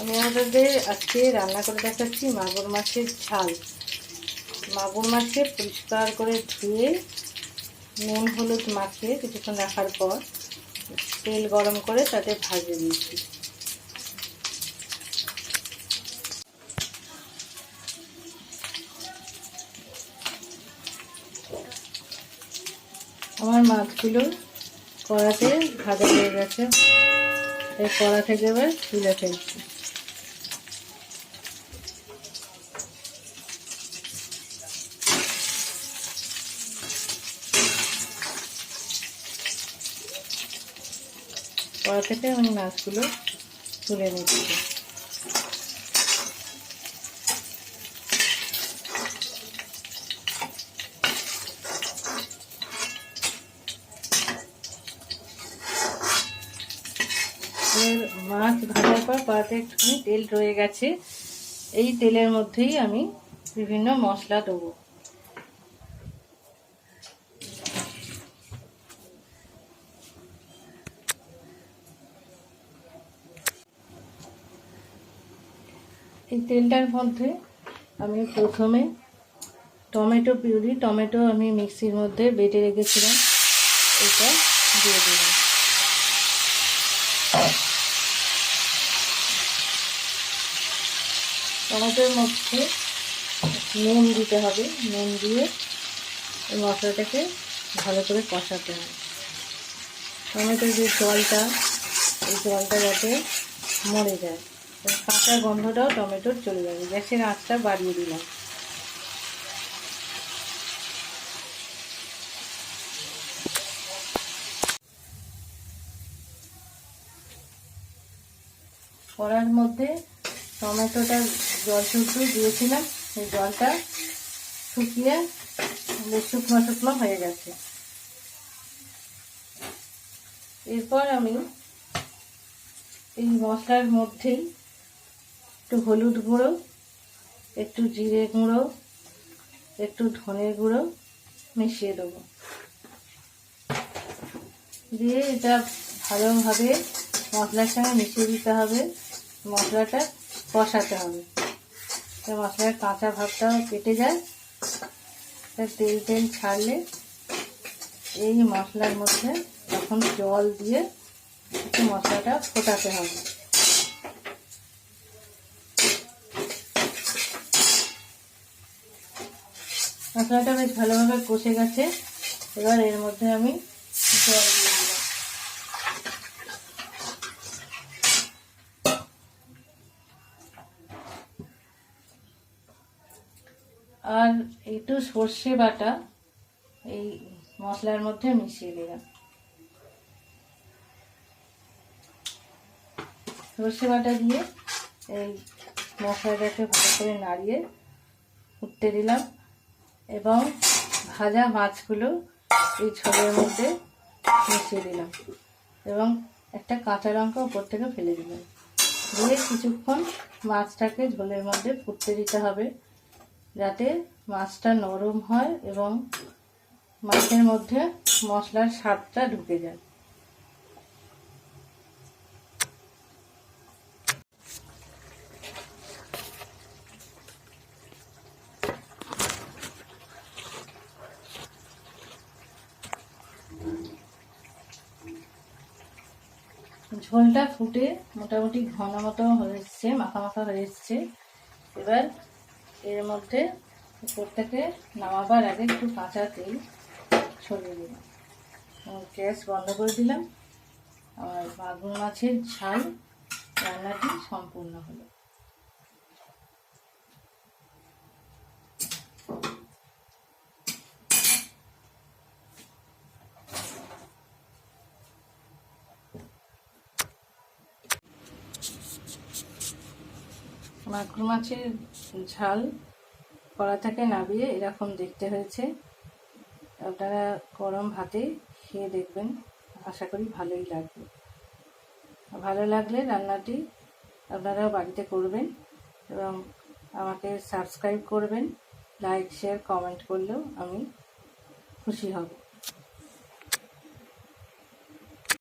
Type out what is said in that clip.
আমি আপনাদের আজকে রান্না করে দেখাচ্ছি মাগুর মাছের ঝাল। মাগুর মাছকে পরিষ্কার করে ধুয়ে নুন, হলুদ মাখিয়ে কিছুক্ষণ রাখার পর তেল গরম করে তাতে ভাজে দিয়েছি আমার মাছগুলো কড়াতে ভাজা হয়ে গেছে। এই কড়া থেকে এবার তুলে ফেলছি। কড়া থেকে আমি মাছগুলো তুলে নিচ্ছি। মাছ ভাজার পর কড়াতে একটুখানি তেল রয়ে গেছে। এই তেলের মধ্যেই আমি বিভিন্ন মশলা দেবো। এই তেলটার মধ্যে আমি প্রথমে টমেটো পিউরি, টমেটো আমি মিক্সির মধ্যে বেটে রেখেছিলাম। এটা দিয়ে দিলাম। টমেটোর মধ্যে নুন দিতে হবে। নুন দিয়ে এই মশলাটাকে ভালো করে কষাতে হবে। টমেটোর যে জলটা, এই জলটা যাতে মরে যায়। কাঁচা গন্ধটাও টমেটোর চলে যাবে। গ্যাসের আঁচটা বাড়িয়ে দিলাম। কড়ার মধ্যে টমেটোটা জল শুদ্ধ দিয়েছিলাম। সেই জলটা শুকিয়ে শুকনো শুকনো হয়ে গেছে। এরপর আমি এই মশলার মধ্যেই একটু হলুদ গুঁড়ো, একটু জিরে গুঁড়ো, একটু ধনে গুঁড়ো মিশিয়ে দেবো। দিয়ে এটা ভালোভাবে মশলার সঙ্গে মিশিয়ে দিতে হবে। মশলাটা কষাতে হবে। মশলার কাঁচা ভাবটাও কেটে যায়। তেল তেল ছাড়লে এই মশলার মধ্যে তখন জল দিয়ে একটু মশলাটা ফোটাতে হবে। মশলাটা বেশ ভালোভাবে কষে গেছে। এবার এর মধ্যে আমি আর একটু সর্ষে বাটা এই মশলার মধ্যে মিশিয়ে দিলাম। সর্ষে বাটা দিয়ে এই মশলাটাকে ভালো করে নাড়িয়ে উঠতে দিলাম। এবং ভাজা মাছগুলো এই ঝোলের মধ্যে মিশিয়ে দিলাম এবং একটা কাঁচা লঙ্কা উপর থেকে ফেলে দিলাম। দিয়ে কিছুক্ষণ মাছটাকে ঝোলের মধ্যে ফুটতে দিতে হবে যাতে মাছটা নরম হয় এবং মাছের মধ্যে মশলার স্বাদটা ঢুকে যায়। ঝোলটা ফুটে মোটামুটি ঘন মতো হয়েছে, মাখা মাখা হয়ে এসছে। এবার এর মধ্যে উপর থেকে নামাবার আগে একটু কাঁচা তেল ছড়িয়ে দিলাম। গ্যাস বন্ধ করে দিলাম। আর মাগুর মাছের ঝাল রান্নাটি সম্পূর্ণ হলো। মাগুর মাছের ঝাল কড়া থেকে নামিয়ে এরকম দেখতে হয়েছে। আপনারা গরম ভাতে খেয়ে দেখবেন। আশা করি ভালোই লাগবে। ভালো লাগলে রান্নাটি আপনারাও বাড়িতে করবেন এবং আমাকে সাবস্ক্রাইব করবেন। লাইক, শেয়ার, কমেন্ট করলেও আমি খুশি হব।